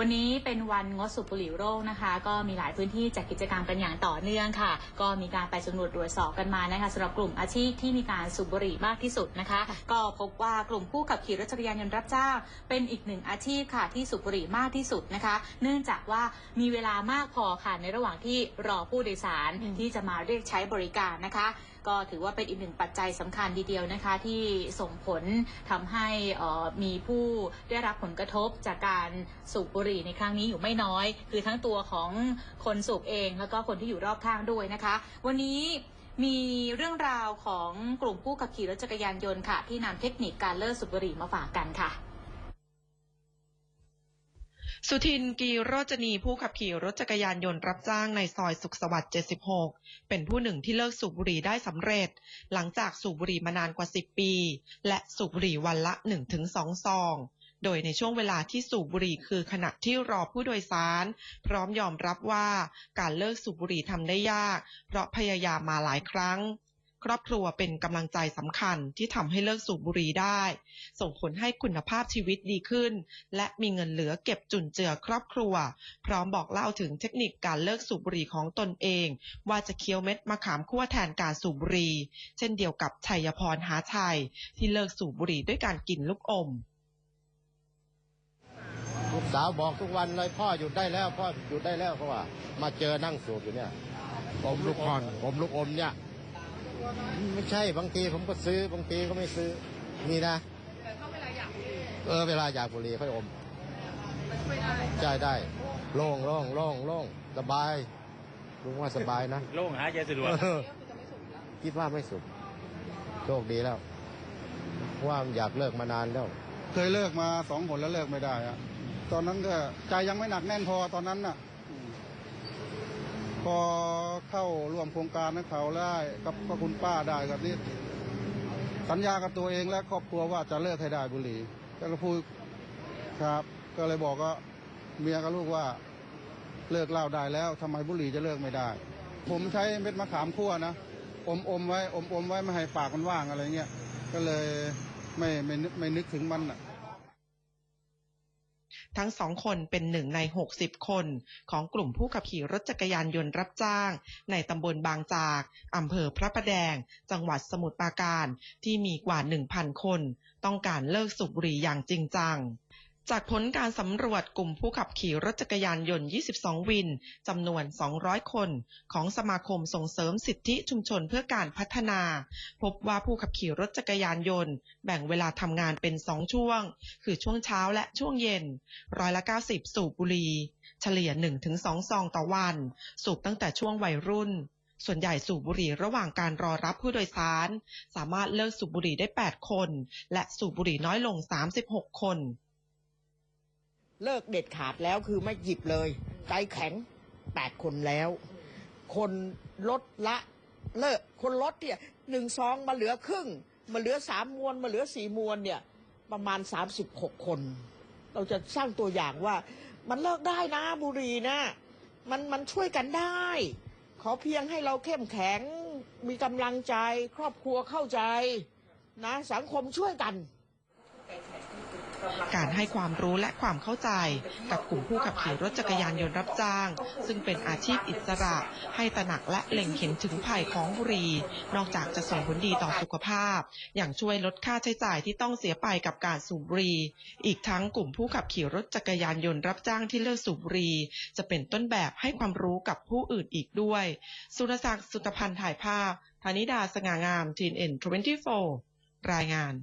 วันนี้เป็นวันงดสูบบุหรี่โรคนะคะ ก็มีหลายพื้นที่จัดกิจกรรมกันอย่างต่อเนื่องค่ะ ก็มีการไปสำรวจตรวจสอบกันมานะคะสำหรับกลุ่มอาชีพที่มีการสูบบุหรี่มากที่สุดนะคะ ก็พบว่ากลุ่มผู้ขับขี่รถจักรยานยนต์รับจ้างเป็นอีกหนึ่งอาชีพค่ะที่สูบบุหรี่มากที่สุดนะคะ เนื่องจากว่ามีเวลามากพอค่ะในระหว่างที่รอผู้โดยสารที่จะมาเรียกใช้บริการนะคะ ก็ถือว่าเป็นอีกหนึ่งปัจจัยสำคัญทีเดียวนะคะ ที่ส่งผลทำให้อ่อมีผู้ได้รับผลกระทบจากการสูบบุหรี่ในครั้งนี้อยู่ไม่น้อย คือทั้งตัวของคนสูบเอง แล้วก็คนที่อยู่รอบข้างด้วยนะคะ วันนี้มีเรื่องราวของกลุ่มผู้ขับขี่รถจักรยานยนต์ค่ะ ที่นำเทคนิคการเลิกสูบบุหรี่มาฝากกันค่ะสุทินกีโรจนีผู้ขับขี่รถจักรยานยนต์รับจ้างในซอยสุขสวัสดิ์ 76 เป็นผู้หนึ่งที่เลิกสูบบุหรี่ได้สำเร็จ หลังจากสูบบุหรี่มานานกว่า 10 ปี และสูบบุหรี่วันละ 1-2 ซอง โดยในช่วงเวลาที่สูบบุหรี่คือขณะที่รอผู้โดยสาร พร้อมยอมรับว่าการเลิกสูบบุหรี่ทำได้ยาก เพราะพยายามมาหลายครั้ง ครอบครัวเป็นกำลังใจสำคัญที่ทำให้เลิกสูบบุหรี่ได้ ส่งผลให้คุณภาพชีวิตดีขึ้น และมีเงินเหลือเก็บจุนเจือครอบครัว พร้อมบอกเล่าถึงเทคนิคการเลิกสูบบุหรี่ของตนเอง ว่าจะเคี้ยวเม็ดมะขามคั่วแทนการสูบบุหรี่เช่นเดียวกับชัยพรหาชัย ที่เลิกสูบบุหรี่ด้วยการกินลูกอม สาวบอกทุกวันเลยพ่อหยุดได้แล้วพ่อหยุดได้แล้วเพราะว่า มาเจอนั่งสูบอยู่เนี่ยผมลูกอมผมลูกอมเนี่ย ไม่ใช่บางทีผมก็ซื้อบางทีก็ไม่ซื้อนี่นะเออเวลาอยากบุหรี่ค่อยอมใช่ได้โล่งโล่งโล่งโล่งสบายลุงว่าสบายนะโล่งหายใจสะดวกเออคิดว่าไม่สุดโชคดีแล้วเพราะว่าอยากเลิกมานานแล้ว เคยเลิกมาสองผลแล้วเลิกไม่ได้อะตอนนั้นก็ใจยังไม่หนักแน่นพอตอนนั้นน่ะ พอเข้าร่วมโครงการนั้นเขาได้กับคุณป้าได้กับนี่สัญญากับตัวเองและครอบครัวว่าจะเลิกให้ได้บุหรี่ก็พูดครับ ก็เลยบอกก็เมียกับลูกว่าเลิกเหล้าได้แล้วทำไมบุหรี่จะเลิกไม่ได้ ผมใช้เม็ดมะขามคั่วนะอมอมไว้อมอมไว้ไม่ให้ปากมันว่างอะไรเงี้ยก็เลย ไม่ไม่ไม่นึกถึงมันอะทั้งสองคนเป็นหนึ่งใน 60 คนของกลุ่มผู้ขับขี่รถจักรยานยนต์รับจ้าง ในตำบลบางจาก อำเภอพระประแดง จังหวัดสมุทรปราการ ที่มีกว่า 1,000 คน ต้องการเลิกสูบบุหรี่อย่างจริงจัง จากผลการสำรวจกลุ่มผู้ขับขี่รถจักรยานยนต์ 22 วิน จำนวน 200 คน ของสมาคมส่งเสริมสิทธิชุมชนเพื่อการพัฒนา พบว่าผู้ขับขี่รถจักรยานยนต์ แบ่งเวลาทำงานเป็น 2 ช่วง คือช่วงเช้าและช่วงเย็น ร้อยละ 90 สูบบุหรี่เฉลี่ย 1-2 ซองต่อวัน สูบตั้งแต่ช่วงวัยรุ่นส่วนใหญ่สูบบุหรี่ระหว่างการรอรับผู้โดยสาร สามารถเลิกสูบบุหรี่ได้ 8 คน และสูบบุหรี่น้อยลง 36 คน เลิกเด็ดขาดแล้วคือไม่หยิบเลย ใจแข็งแปดคนแล้ว คนลดละเลิกคนลดเนี่ยหนึ่งซองมาเหลือครึ่ง มาเหลือสามมวนมาเหลือสี่มวนเนี่ยประมาณสามสิบหกคน เราจะสร้างตัวอย่างว่า มันเลิกได้นะบุรีนะมันมันช่วยกันได้ ขอเพียงให้เราเข้มแข็งมีกำลังใจ ครอบครัวเข้าใจนะสังคมช่วยกัน การให้ความรู้และความเข้าใจ กับกลุ่มผู้ขับขี่รถจักรยานยนต์รับจ้าง ซึ่งเป็นอาชีพอิสระ ให้ตระหนักและเล็งเห็นถึงภัยของบุหรี่ นอกจากจะส่งผลดีต่อสุขภาพ อย่างช่วยลดค่าใช้จ่ายที่ต้องเสียไปกับการสูบบุหรี่ อีกทั้งกลุ่มผู้ขับขี่รถจักรยานยนต์รับจ้างที่เลิกสูบบุหรี่ จะเป็นต้นแบบให้ความรู้กับผู้อื่นอีกด้วย สุรศักดิ์สุตพันธ์ถ่ายภาพ ธนิดาสง่างามทีนเอ็น24รายงาน